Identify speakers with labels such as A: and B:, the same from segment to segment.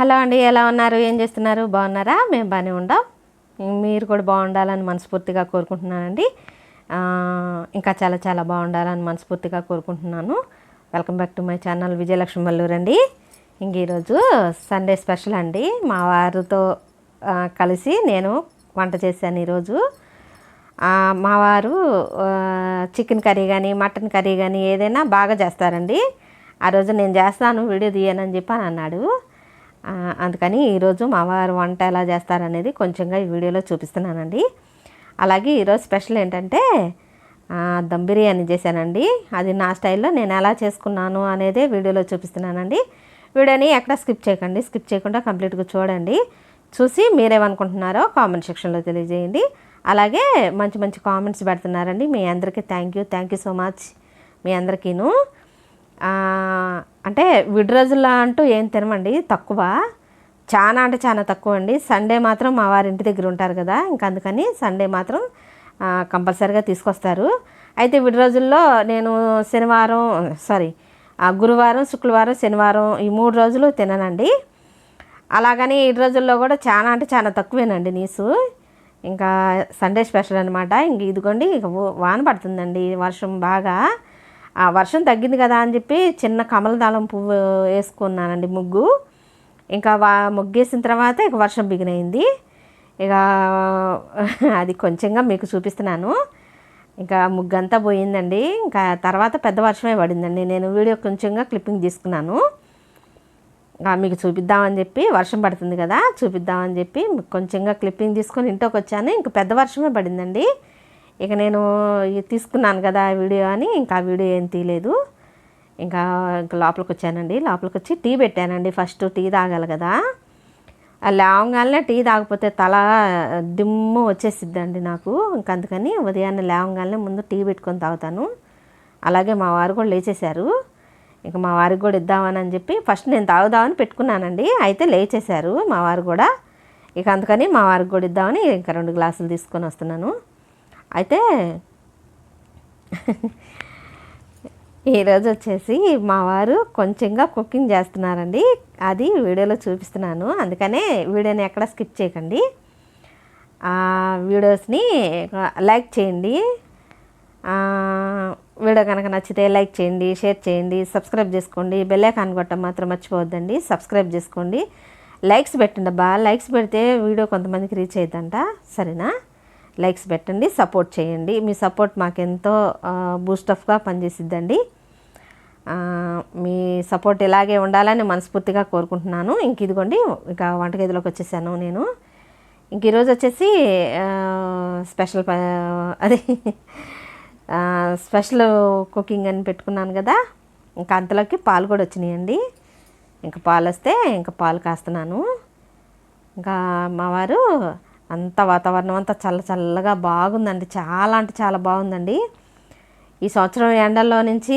A: Hello అండి ఎలా ఉన్నారు? ఏం చేస్తున్నారు? బాగున్నారా? మేము బాగానే ఉండాం. మీరు కూడా బాగుండాలని మనస్ఫూర్తిగా కోరుకుంటున్నానండి. ఇంకా చాలా చాలా బాగుండాలని మనస్ఫూర్తిగా కోరుకుంటున్నాను. Welcome back to my channel Vijayalakshmi Malluru అండి. ఇంక ఈరోజు సండే స్పెషల్ అండి. మా వారితో కలిసి నేను వంట చేశాను ఈరోజు. మా వారు చికెన్ కర్రీ కానీ మటన్ కర్రీ కానీ ఏదైనా బాగా చేస్తారండి. ఆ రోజు నేను చేస్తాను వీడియో తీయనని చెప్పి అని అన్నాడు. అందుకని ఈరోజు మామగారు వంట ఎలా చేస్తారనేది కొంచెంగా ఈ వీడియోలో చూపిస్తున్నానండి. అలాగే ఈరోజు స్పెషల్ ఏంటంటే దమ్ బిర్యానీ చేశానండి. అది నా స్టైల్లో నేను ఎలా చేసుకున్నాను అనేదే వీడియోలో చూపిస్తున్నానండి. వీడియోని ఎక్కడ స్కిప్ చేయకండి స్కిప్ చేయకుండా కంప్లీట్గా చూడండి. చూసి మీరేమనుకుంటున్నారో కామెంట్ సెక్షన్లో తెలియజేయండి. అలాగే మంచి మంచి కామెంట్స్ పెడుతున్నారండి. మీ అందరికీ thank you thank you so much. మీ అందరికీను. అంటే విడ్రోజుల్లో అంటూ ఏం తినమండి? తక్కువ. చాలా అంటే చాలా తక్కువ అండి సండే మాత్రం మా వారి ఇంటి దగ్గర ఉంటారు కదా ఇంకా అందుకని సండే మాత్రం కంపల్సరీగా కంపల్సరిగా తీసుకొస్తారు. అయితే విడి రోజుల్లో నేను శనివారం సారీ ఆ, గురువారం శుక్రవారం శనివారం ఈ మూడు రోజులు తిననండి. అలాగని ఈ రోజుల్లో కూడా చాలా అంటే చాలా తక్కువేనండి నీసు. ఇంకా సండే స్పెషల్ అనమాట ఇంక ఇదిగోండి ఇక వాన పడుతుందండి వర్షం బాగా. వర్షం తగ్గింది కదా అని చెప్పి చిన్న కమలదాలం పువ్వు వేసుకున్నానండి ముగ్గు. ఇంకా వా ముగ్గేసిన తర్వాత ఇక వర్షం బిగినైంది. ఇక అది కొంచెంగా మీకు చూపిస్తున్నాను. ఇంకా ముగ్గంతా పోయిందండి. ఇంకా తర్వాత పెద్ద వర్షమే పడిందండి. నేను వీడియో కొంచెంగా క్లిప్పింగ్ తీసుకున్నాను. మీకు చూపిద్దామని చెప్పి వర్షం పడుతుంది కదా చూపిద్దామని చెప్పి కొంచెంగా క్లిప్పింగ్ తీసుకొని ఇంట్లోకి వచ్చాను. ఇంకా పెద్ద వర్షమే పడిందండి. ఇక నేను తీసుకున్నాను కదా ఆ వీడియో అని ఇంకా ఆ వీడియో ఏం తీయలేదు. ఇంకా ఇంకా లోపలికి వచ్చానండి లోపలికి వచ్చి టీ పెట్టానండి. ఫస్ట్ టీ తాగాలి కదా. లేవంగానే లేవగానే టీ తాగకపోతే తల దిమ్ము వచ్చేసిద్దండి నాకు. ఇంకా అందుకని ఉదయాన్నే లేవగానే ముందు టీ పెట్టుకొని తాగుతాను. అలాగే మా వారు కూడా లేచేశారు. ఇంకా మా వారికి కూడా ఇద్దామని అని చెప్పి ఫస్ట్ నేను తాగుదామని పెట్టుకున్నానండి. అయితే లేచేశారు మా వారు కూడా. ఇక అందుకని మా వారికి కూడా ఇద్దామని ఇంకా రెండు గ్లాసులు తీసుకొని వస్తున్నాను. అయితే ఈరోజు వచ్చేసి మా వారు కొంచెంగా కుకింగ్ చేస్తున్నారండి. అది వీడియోలో చూపిస్తున్నాను. అందుకనే వీడియోని ఎక్కడ స్కిప్ చేయకండి. వీడియోస్ని లైక్ చేయండి. వీడియో కనుక నచ్చితే లైక్ చేయండి షేర్ చేయండి సబ్స్క్రైబ్ చేసుకోండి. బెల్ ఐకాన్ కొట్టడం మాత్రం మర్చిపోవద్దండి. సబ్స్క్రైబ్ చేసుకోండి. లైక్స్ పెట్టండి అబ్బా. లైక్స్ పెడితే వీడియో కొంతమందికి రీచ్ అవుతుందంట సరేనా? లైక్స్ పెట్టండి సపోర్ట్ చేయండి. మీ సపోర్ట్ మాకెంతో బూస్టఫ్గా పనిచేసిద్దండి. మీ సపోర్ట్ ఇలాగే ఉండాలని మనస్ఫూర్తిగా కోరుకుంటున్నాను. ఇంక ఇదిగోండి ఇక వంటగదిలోకి వచ్చేసాను నేను. ఇంక ఈరోజు వచ్చేసి స్పెషల్ అదే స్పెషల్ కుకింగ్ అని పెట్టుకున్నాను కదా. ఇంకా అంతలోకి పాలు కూడా వచ్చినాయండి. ఇంకా పాలు వస్తే ఇంకా పాలు కాస్తున్నాను. ఇంకా మా వారు అంత వాతావరణం అంతా చల్ల చల్లగా బాగుందండి. చాలా అంటే చాలా బాగుందండి. ఈ సంవత్సరం ఎండల్లో నుంచి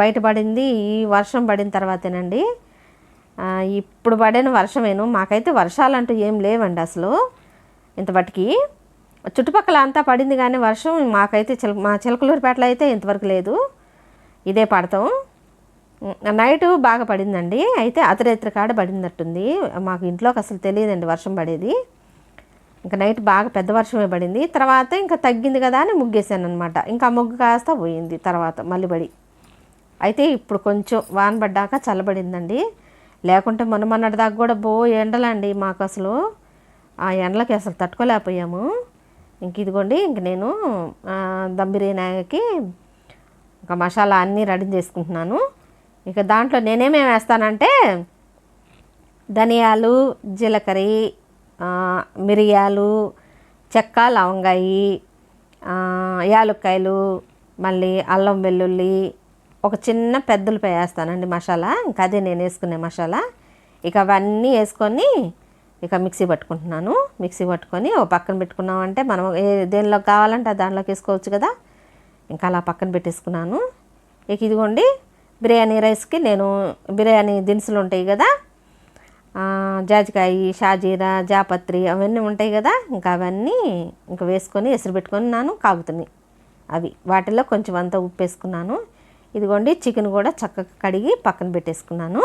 A: బయటపడింది ఈ వర్షం పడిన తర్వాతేనండి. ఇప్పుడు పడిన వర్షమేను. మాకైతే వర్షాలంటూ ఏం లేవండి అసలు. ఇంతవరకు చుట్టుపక్కల అంతా పడింది కానీ వర్షం మాకైతే చిల మా చిలకలూరిపేటలో అయితే ఇంతవరకు లేదు. ఇదే పడతాం. నైట్ బాగా పడిందండి. అయితే అతిరేత్రి కాడ పడినట్టుంది. మాకు ఇంట్లోకి అసలు తెలియదండి వర్షం పడేది. ఇంకా నైట్ బాగా పెద్ద వర్షమే పడింది. తర్వాత ఇంకా తగ్గింది కదా అని ముగ్గేసాను అనమాట ఇంకా ముగ్గు కాస్త పోయింది తర్వాత మళ్ళీ పడి. అయితే ఇప్పుడు కొంచెం వాన పడ్డాక చల్లబడిందండి. లేకుంటే మొన్న మొన్నటి దాకా కూడా బో ఎండలండి మాకు అసలు. ఆ ఎండలకి అసలు తట్టుకోలేకపోయాము. ఇంక ఇదిగోండి ఇంక నేను దమ్ బిర్యానీకి ఇంకా మసాలా అన్నీ రెడీ చేసుకుంటున్నాను. ఇక దాంట్లో నేనేమేమి వేస్తానంటే ధనియాలు జీలకర్ర మిరియాలు చెక్క లవంగాయి యాలక్కాయలు యాలుక్కాయలు మళ్ళీ అల్లం వెల్లుల్లి ఒక చిన్న పెద్దలపై వేస్తానండి మసాలా. ఇంకా అదే నేను వేసుకునే మసాలా. ఇక అవన్నీ వేసుకొని ఇక మిక్సీ పట్టుకుంటున్నాను. మిక్సీ పట్టుకొని ఓ పక్కన పెట్టుకున్నామంటే మనం ఏ దేనిలో కావాలంటే దానిలోకి దాంట్లోకి వేసుకోవచ్చు కదా. ఇంకా అలా పక్కన పెట్టేసుకున్నాను. ఇక ఇదిగోండి బిర్యానీ రైస్కి నేను బిర్యానీ దినుసులు ఉంటాయి కదా జాజికాయ షాజీరా జాపత్రి అవన్నీ ఉంటాయి కదా. ఇంకా అవన్నీ ఇంకా వేసుకొని ఎసురు పెట్టుకున్నాను కాగుతున్నాయి. అవి వాటిల్లో కొంచెం అంతా ఉప్పు వేసుకున్నాను. ఇదిగోండి చికెన్ కూడా చక్కగా కడిగి పక్కన పెట్టేసుకున్నాను.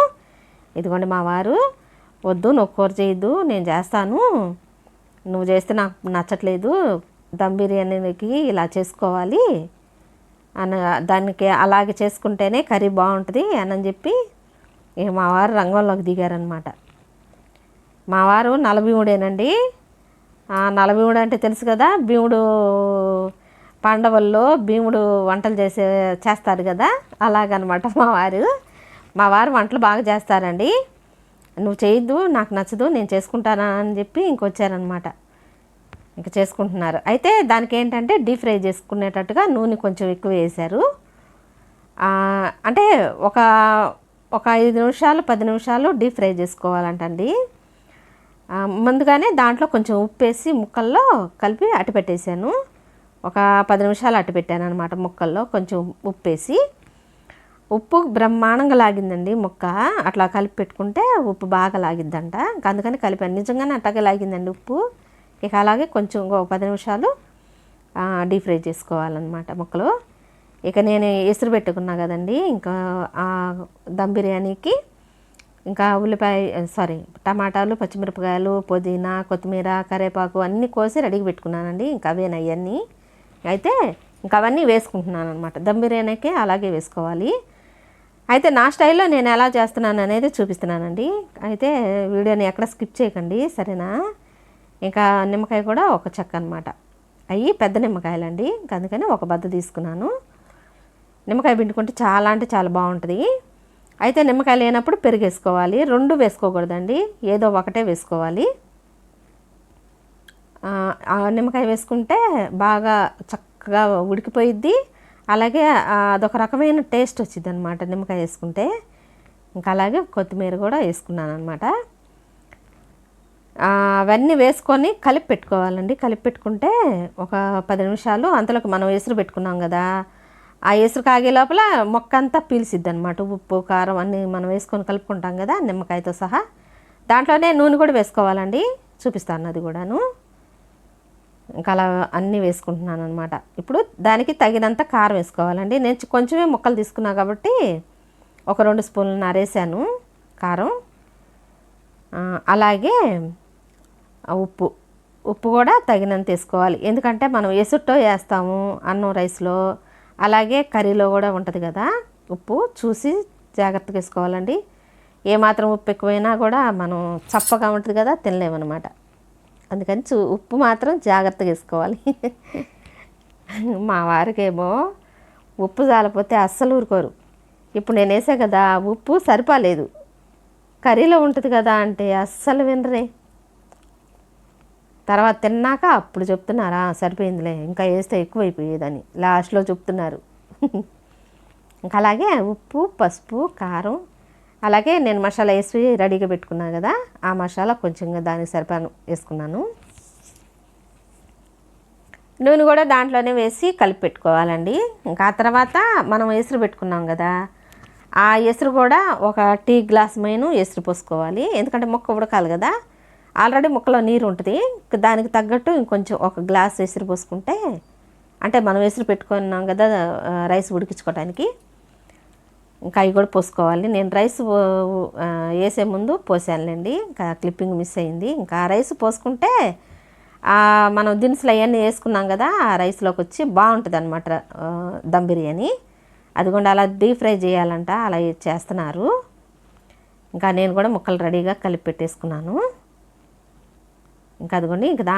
A: ఇదిగోండి మా వారు వద్దు నువ్వు కూర చేయొద్దు నేను చేస్తాను. నువ్వు చేస్తే నాకు నచ్చట్లేదు దమ్ బిర్యానీకి ఇలా చేసుకోవాలి. అని దానికి అలాగే చేసుకుంటేనే కర్రీ బాగుంటుంది అని చెప్పి మా వారు రంగంలోకి దిగారనమాట మా వారు నలభీముడేనండి నలభీముడు అంటే తెలుసు కదా భీముడు పాండవుల్లో భీముడు వంటలు చేసే చేస్తారు కదా అలాగనమాట మా వారు మా వారు వంటలు బాగా చేస్తారండి. నువ్వు చేయొద్దు నాకు నచ్చదు నేను చేసుకుంటానా అని చెప్పి ఇంకొచ్చారనమాట. ఇంక చేసుకుంటున్నారు. అయితే దానికి ఏంటంటే డీప్ ఫ్రై చేసుకునేటట్టుగా నూనె కొంచెం ఎక్కువ వేశారు. అంటే ఒక ఒక ఐదు నిమిషాలు పది నిమిషాలు డీప్ ఫ్రై చేసుకోవాలంటండి. ముందుగానే దాంట్లో కొంచెం ఉప్పు వేసి ముక్కల్లో కలిపి అటు పెట్టేశాను ఒక పది నిమిషాలు అటు పెట్టాను అనమాట ముక్కల్లో కొంచెం ఉప్పు వేసి ఉప్పు బ్రహ్మాండంగా లాగిందండి ముక్క. అట్లా కలిపి పెట్టుకుంటే ఉప్పు బాగా లాగిద్దంట. అందుకని కలిపాను. నిజంగానే అట్టగా లాగిందండి ఉప్పు. ఇక అలాగే కొంచెం ఒక పది నిమిషాలు డీప్ ఫ్రై చేసుకోవాలన్నమాట ముక్కలు. ఇక నేను ఎసురు పెట్టుకున్నా కదండి. ఇంకా దమ్ బిర్యానీకి ఇంకా ఉల్లిపాయ సారీ టమాటాలు పచ్చిమిరపకాయలు పుదీనా కొత్తిమీర కరివేపాకు అన్నీ కోసి రెడీగా పెట్టుకున్నానండి. ఇంకా అవేనా అవన్నీ అయితే ఇంకా అవన్నీ వేసుకుంటున్నాను అనమాట దమ్ బిర్యానీకే అలాగే వేసుకోవాలి. అయితే నా స్టైల్లో నేను ఎలా చేస్తున్నాను అనేది చూపిస్తున్నానండి. అయితే వీడియోని ఎక్కడ స్కిప్ చేయకండి సరేనా? ఇంకా నిమ్మకాయ కూడా ఒక చెక్క అనమాట అవి పెద్ద నిమ్మకాయలండి. ఇంకా అందుకని ఒక బద్ద తీసుకున్నాను. నిమ్మకాయ పిండుకుంటే చాలా అంటే చాలా బాగుంటుంది. అయితే నిమ్మకాయ లేనప్పుడు పెరుగు వేసుకోవాలి రెండు వేసుకోకూడదండి. ఏదో ఒకటే వేసుకోవాలి. ఆ, నిమ్మకాయ వేసుకుంటే బాగా చక్కగా ఉడికిపోయిద్ది. అలాగే అదొక రకమైన టేస్ట్ వచ్చింది అనమాట నిమ్మకాయ వేసుకుంటే. ఇంకా అలాగే కొత్తిమీర కూడా వేసుకున్నాను అనమాట అవన్నీ వేసుకొని కలిపి పెట్టుకోవాలండి కలిపి పెట్టుకుంటే ఒక పది నిమిషాలు. అంతలోకి మనం ఎసురు పెట్టుకున్నాం కదా. ఆ ఎసురు కాగే లోపల మొక్క అంతా పీల్చిద్ది అనమాట ఉప్పు కారం అన్నీ మనం వేసుకొని కలుపుకుంటాం కదా నిమ్మకాయతో సహా. దాంట్లోనే నూనె కూడా వేసుకోవాలండి. చూపిస్తాను అది కూడాను. ఇంకా అలా అన్నీ వేసుకుంటున్నాను అనమాట ఇప్పుడు దానికి తగినంత కారం వేసుకోవాలండి. నేను కొంచెమే ముక్కలు తీసుకున్నా కాబట్టి ఒక రెండు స్పూన్లు నరేసాను కారం. అలాగే ఉప్పు. ఉప్పు కూడా తగినంత వేసుకోవాలి. ఎందుకంటే మనం ఎసుట్టో వేస్తాము అన్నం రైస్లో. అలాగే కర్రీలో కూడా ఉంటుంది కదా ఉప్పు చూసి జాగ్రత్తగా వేసుకోవాలండి. ఏమాత్రం ఉప్పు ఎక్కువైనా కూడా మనం చప్పగా ఉంటుంది కదా తినలేమన్నమాట. అందుకని చూ ఉప్పు మాత్రం జాగ్రత్తగా వేసుకోవాలి. మా వారికేమో ఉప్పు చాలపోతే అస్సలు ఊరుకోరు. ఇప్పుడు నేను వేసా కదా ఉప్పు సరిపోలేదు. కర్రీలో ఉంటుంది కదా అంటే అస్సలు వినరే. తర్వాత తిన్నాక అప్పుడు చెప్తున్నారా సరిపోయిందిలే ఇంకా వేస్తే ఎక్కువైపోయేదని. లాస్ట్లో చెప్తున్నారు. ఇంకా అలాగే ఉప్పు పసుపు కారం అలాగే నేను మసాలా వేసి రెడీగా పెట్టుకున్నాను కదా ఆ మసాలా కొంచెంగా దానికి సరిపాను వేసుకున్నాను. నూనె కూడా దాంట్లోనే వేసి కలిపి పెట్టుకోవాలండి. ఇంకా ఆ తర్వాత మనం ఎసురు పెట్టుకున్నాం కదా ఆ ఎసురు కూడా ఒక టీ గ్లాస్ మైను ఎసురు పోసుకోవాలి. ఎందుకంటే ముక్క ఉడకాలి కదా ఆల్రెడీ ముక్కలో నీరు ఉంటుంది దానికి తగ్గట్టు ఇంకొంచెం ఒక గ్లాస్ ఎసురు పోసుకుంటే అంటే మనం ఎసురు పెట్టుకున్నాం కదా రైస్ ఉడికించుకోవడానికి ఇంకా అవి కూడా పోసుకోవాలి. నేను రైస్ వేసే ముందు పోసానులేండి. ఇంకా క్లిప్పింగ్ మిస్ అయింది. ఇంకా ఆ రైస్ పోసుకుంటే మనం దినుసులు అవన్నీ వేసుకున్నాం కదా ఆ రైస్లోకి వచ్చి బాగుంటుంది అనమాట దమ్ బిర్యానీ. అదిగోండి అలా డీప్ ఫ్రై చేయాలంట. అలా చేస్తున్నారు. ఇంకా నేను కూడా ముక్కలు రెడీగా కలిపి పెట్టేసుకున్నాను. ఇంకా అదిగోండి ఇంకా దా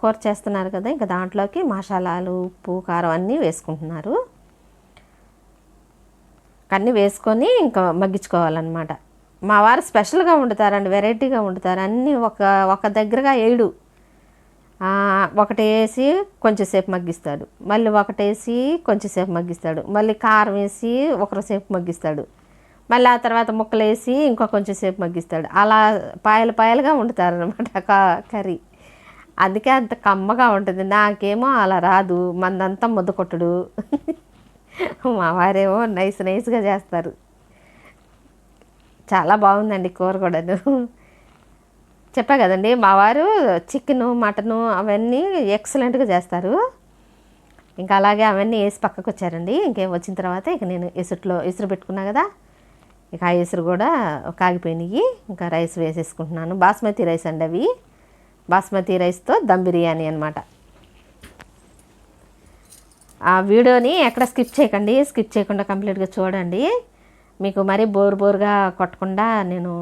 A: కూర చేస్తున్నారు కదా ఇంకా దాంట్లోకి మసాలాలు ఉప్పు కారం అన్నీ వేసుకుంటున్నారు. అన్నీ వేసుకొని ఇంకా మగ్గించుకోవాలన్నమాట. మా వారు స్పెషల్గా వండుతారండి వెరైటీగా వండుతారు. అన్నీ ఒక ఒక దగ్గరగా ఏడు. ఒకటి వేసి కొంచెంసేపు మగ్గిస్తాడు. మళ్ళీ ఒకటేసి కొంచెంసేపు మగ్గిస్తాడు. మళ్ళీ కారం వేసి ఒకరోసేపు మగ్గిస్తాడు. మళ్ళీ ఆ తర్వాత ముక్కలు వేసి ఇంకో కొంచెం సేపు మగ్గిస్తాడు. అలా పాయలు పాయలుగా వండుతారనమాట కర్రీ. అందుకే అంత కమ్మగా ఉంటుంది. నాకేమో అలా రాదు. మందంతా ముద్ద కొట్టుడు. మా వారేమో నైస్ నైస్గా చేస్తారు. చాలా బాగుందండి కూర కూడాను. చెప్పా కదండి మా వారు చికెను మటను అవన్నీ ఎక్సలెంట్గా చేస్తారు. ఇంకా అలాగే అవన్నీ వేసి పక్కకు వచ్చారండి ఇంకేం వచ్చిన తర్వాత ఇక నేను ఇసుట్లో ఇసురు పెట్టుకున్నా కదా ఇక ఆ కూడా కాగిపోయినాయి. ఇంకా రైస్ వేసేసుకుంటున్నాను. బాస్మతి రైస్ అండి అవి. బాస్మతి రైస్తో దమ్ బిర్యానీ అనమాట ఆ వీడియోని ఎక్కడ స్కిప్ చేయకండి. స్కిప్ చేయకుండా కంప్లీట్గా చూడండి. మీకు మరీ బోర్ బోర్గా కొట్టకుండా నేను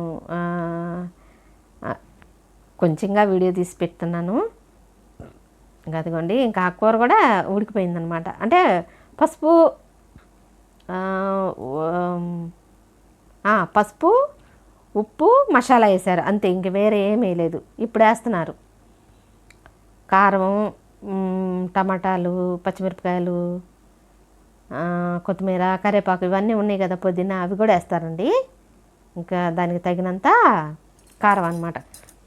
A: కొంచెంగా వీడియో తీసి పెడుతున్నాను. ఇంకా అదిగోండి. ఇంకా ఆ కూర కూడా ఉడికిపోయిందనమాట అంటే పసుపు పసుపు ఉప్పు మసాలా వేశారు. అంతే ఇంక వేరే ఏమీ లేదు. ఇప్పుడు వేస్తున్నారు. కారం టమాటాలు పచ్చిమిరపకాయలు కొత్తిమీర కరివేపాకు ఇవన్నీ ఉన్నాయి కదా పుదీనా అవి కూడా వేస్తారండి. ఇంకా దానికి తగినంత కారం అన్నమాట.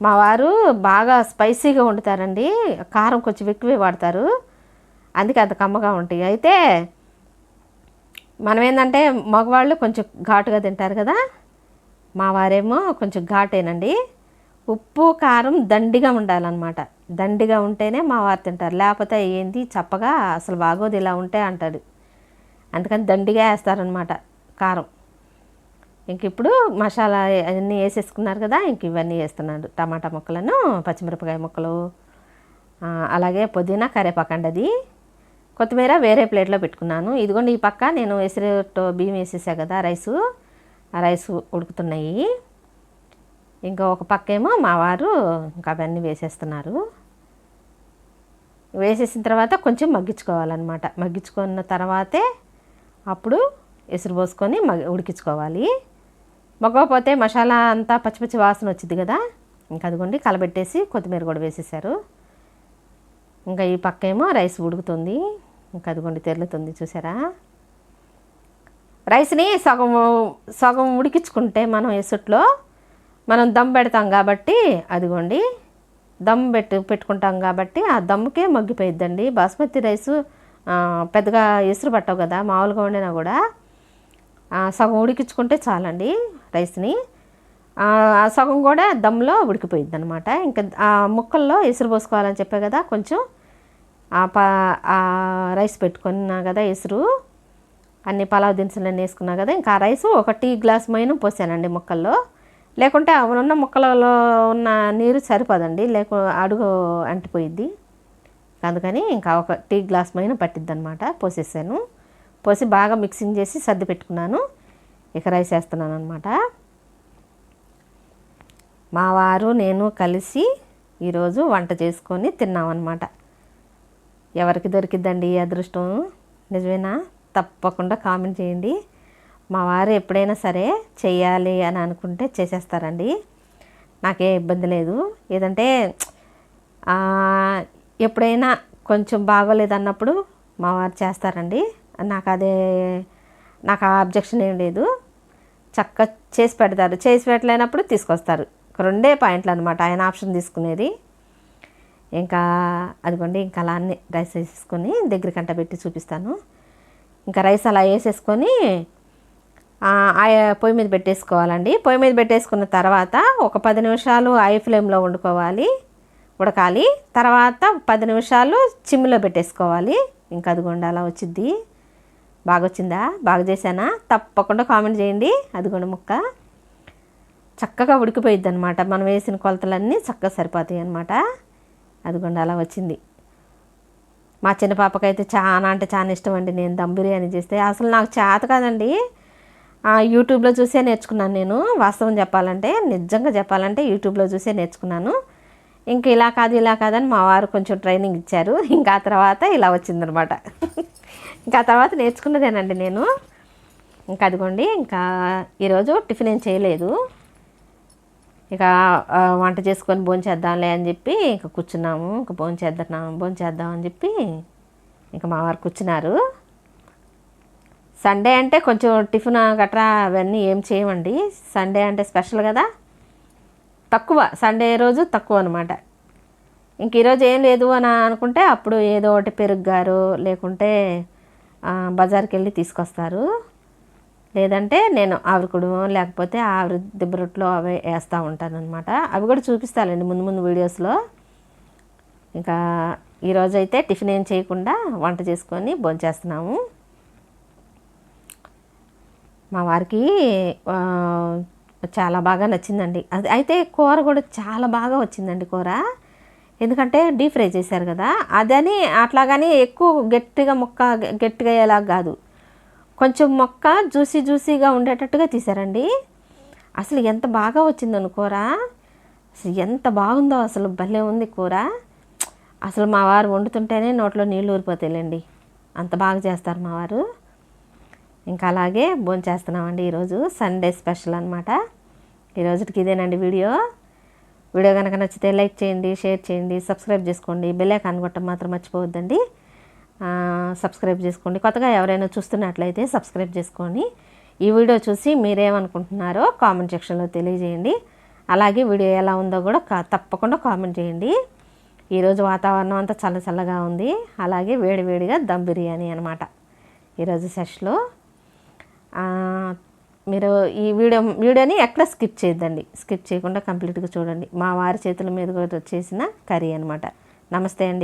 A: మా వారు బాగా స్పైసీగా వండుతారండి. కారం కొంచెం ఎక్కువే వాడతారు. అందుకే అంత కమ్మగా ఉంటాయి. అయితే మనం ఏంటంటే మగవాళ్ళు కొంచెం ఘాటుగా తింటారు కదా. మా వారేమో కొంచెం ఘాటేనండి. ఉప్పు కారం దండిగా ఉండాలన్నమాట. దండిగా ఉంటేనే మా వారు తింటారు. లేకపోతే ఏంది చప్పగా అసలు బాగోదు ఇలా ఉంటే అంటాడు. అందుకని దండిగా వేస్తారనమాట కారం. ఇంక ఇప్పుడు మసాలా అన్నీ వేసేసుకున్నారు కదా ఇంక ఇవన్నీ వేస్తున్నాడు. టమాటా ముక్కలను పచ్చిమిరపకాయ ముక్కలు అలాగే పుదీనా కరివేపాకు అది కొత్తిమీర వేరే ప్లేట్లో పెట్టుకున్నాను. ఇదిగోండి ఈ పక్క నేను ఎసిరేటో బియ్యం వేసేసా కదా రైసు. ఆ రైస్ ఉడుకుతున్నాయి. ఇంకా ఒక పక్క ఏమో మా వారు ఇంకా అవన్నీ వేసేస్తున్నారు. వేసేసిన తర్వాత కొంచెం మగ్గించుకోవాలన్నమాట. మగ్గించుకున్న తర్వాతే అప్పుడు ఎసురు పోసుకొని మగ్ ఉడికించుకోవాలి. మగ్గకపోతే మసాలా అంతా పచ్చి పచ్చి వాసన వచ్చింది కదా. ఇంకా అదిగోండి కలబెట్టేసి కొత్తిమీర కూడా వేసేసారు ఇంకా ఈ పక్క ఏమో రైస్ ఉడుకుతుంది. ఇంకా అదిగోండి తెరులుతుంది చూసారా? రైస్ని సగం సగం ఉడికించుకుంటే మనం ఎసుట్లో మనం దమ్ పెడతాం కాబట్టి అదిగోండి దమ్ పెట్టు పెట్టుకుంటాం కాబట్టి ఆ దమ్ముకే మగ్గిపోయిద్దండి. బాస్మతి రైసు పెద్దగా ఎసురు పట్టవు కదా మామూలుగా వండినా కూడా. సగం ఉడికించుకుంటే చాలండి రైస్ని. ఆ సగం కూడా దమ్లో ఉడికిపోయిద్ది అనమాట ఇంకా ఆ ముక్కల్లో ఎసురు పోసుకోవాలని చెప్పే కదా కొంచెం పా ఆ రైస్ పెట్టుకున్నా కదా ఎసురు అన్ని పలావ్ దినుసులన్నీ వేసుకున్నా కదా ఇంకా ఆ రైస్ ఒక టీ గ్లాస్ మైన పోసానండి ముక్కల్లో. లేకుంటే ఉన్న ముక్కలలో ఉన్న నీరు సరిపోదండి లేక అడుగు అంటిపోయిద్ది. అందుకని ఇంకా ఒక టీ గ్లాస్ మైన పట్టిద్ది అనమాట పోసేసాను. పోసి బాగా మిక్సింగ్ చేసి సర్ది పెట్టుకున్నాను. ఇక రైస్ వేస్తున్నాను అనమాట మా వారు నేను కలిసి ఈరోజు వంట చేసుకొని తిన్నామన్నమాట. ఎవరికి దొరికిద్దండి ఈ అదృష్టం? నిజమేనా? తప్పకుండా కామెంట్ చేయండి. మా వారు ఎప్పుడైనా సరే చేయాలి అని అనుకుంటే చేసేస్తారండి. నాకే ఇబ్బంది లేదు. ఏదంటే ఎప్పుడైనా కొంచెం బాగోలేదన్నప్పుడు మా వారు చేస్తారండి. నాకు అదే నాకు ఆ అబ్జెక్షన్ ఏం లేదు. చక్కగా చేసి పెడతారు. చేసి పెట్టలేనప్పుడు తీసుకొస్తారు. రెండే పాయింట్లు అనమాట ఆయన ఆప్షన్ తీసుకునేది. ఇంకా అదిగోండి ఇంకా అలా అన్ని రైస్ వేసేసుకొని దగ్గర కంట పెట్టి చూపిస్తాను. ఇంకా రైస్ అలా వేసేసుకొని పొయ్యి మీద పెట్టేసుకోవాలండి. పొయ్యి మీద పెట్టేసుకున్న తర్వాత ఒక పది నిమిషాలు ఐ ఫ్లేమ్లో వండుకోవాలి ఉడకాలి. తర్వాత పది నిమిషాలు చిమ్మిలో పెట్టేసుకోవాలి. ఇంకా అదిగోండి అలా వచ్చిద్ది. బాగా వచ్చిందా బాగా చేశానా? తప్పకుండా కామెంట్ చేయండి. అదిగోండి ముక్క. చక్కగా ఉడికిపోయిద్ది అనమాట మనం వేసిన కొలతలన్నీ చక్కగా సరిపోతాయి అనమాట అదిగోండి అలా వచ్చింది. మా చిన్న పాపకైతే చాలా అంటే చాలా ఇష్టం అండి నేను దమ్ బిర్యానీ చేస్తే అసలు నాకు చేత కాదండి. యూట్యూబ్లో చూసే నేర్చుకున్నాను నేను. వాస్తవం చెప్పాలంటే నిజంగా చెప్పాలంటే యూట్యూబ్లో చూసే నేర్చుకున్నాను. ఇంకా ఇలా కాదు ఇలా కాదని మా వారు కొంచెం ట్రైనింగ్ ఇచ్చారు. ఇంకా ఆ తర్వాత ఇలా వచ్చిందనమాట. ఇంకా ఆ తర్వాత నేర్చుకున్నదేనండి నేను. ఇంకా అదిగోండి ఇంకా ఈరోజు టిఫిన్ ఏం చేయలేదు. ఇక వంట చేసుకొని భోంచేద్దాంలే అని చెప్పి ఇంకా కూర్చున్నాము. ఇంకా భోంచేద్దాం భోంచేద్దాం అని చెప్పి ఇంకా మా వారు కూర్చున్నారు. సండే అంటే కొంచెం టిఫిన్ గట్రా అవన్నీ ఏం చేయమండి. సండే అంటే స్పెషల్ కదా. తక్కువ సండే రోజు తక్కువ అనమాట ఇంక ఈరోజు ఏం లేదు అని అనుకుంటే అప్పుడు ఏదో ఒకటి పెరుగ్గారు లేకుంటే బజార్కి వెళ్ళి తీసుకొస్తారు. లేదంటే నేను ఆవిరికుడు లేకపోతే ఆవిరి దిబ్బరొట్లో అవి వేస్తూ ఉంటాను అనమాట అవి కూడా చూపిస్తానండి ముందు ముందు వీడియోస్లో. ఇంకా ఈరోజైతే టిఫిన్ ఏం చేయకుండా వంట చేసుకొని భోంచేస్తున్నాము. మా వారికి చాలా బాగా నచ్చిందండి. అది అయితే కూర కూడా చాలా బాగా వచ్చిందండి కూర. ఎందుకంటే డీప్ ఫ్రై చేశారు కదా అదని అట్లాగని ఎక్కువ గట్టిగా ముక్క గట్టిగా అయ్యేలా కాదు. కొంచెం మొక్క జ్యూసీ జ్యూసీగా ఉండేటట్టుగా తీశారండి. అసలు ఎంత బాగా వచ్చిందని కూర? అసలు ఎంత బాగుందో అసలు భలే ఉంది కూర. అసలు మా వారు వండుతుంటేనే నోట్లో నీళ్ళు ఊరిపోతాయిలేండి. అంత బాగా చేస్తారు మా వారు. ఇంకా అలాగే భోంచేస్తున్నామండి ఈరోజు. సండే స్పెషల్ అనమాట ఈరోజుకి ఇదేనండి వీడియో. వీడియో కనుక నచ్చితే లైక్ చేయండి షేర్ చేయండి సబ్స్క్రైబ్ చేసుకోండి. బెల్ ఐకాన్ కొట్టడం మాత్రం మర్చిపోవద్దండి. సబ్స్క్రైబ్ చేసుకోండి. కొత్తగా ఎవరైనా చూస్తున్నట్లయితే సబ్స్క్రైబ్ చేసుకోండి ఈ వీడియో చూసి మీరేమనుకుంటున్నారో కామెంట్ సెక్షన్లో తెలియజేయండి. అలాగే వీడియో ఎలా ఉందో కూడా కా- తప్పకుండా కామెంట్ చేయండి. ఈరోజు వాతావరణం అంతా చల్ల చల్లగా ఉంది. అలాగే వేడివేడిగా దమ్ బిర్యానీ అనమాట ఈరోజు సెషన్లో. మీరు ఈ వీడియో వీడియోని ఎక్కడ స్కిప్ చేయొద్దండి. స్కిప్ చేయకుండా కంప్లీట్గా చూడండి. మా వారి చేతుల మీద కూడా చేసిన కర్రీ అనమాట నమస్తే అండి.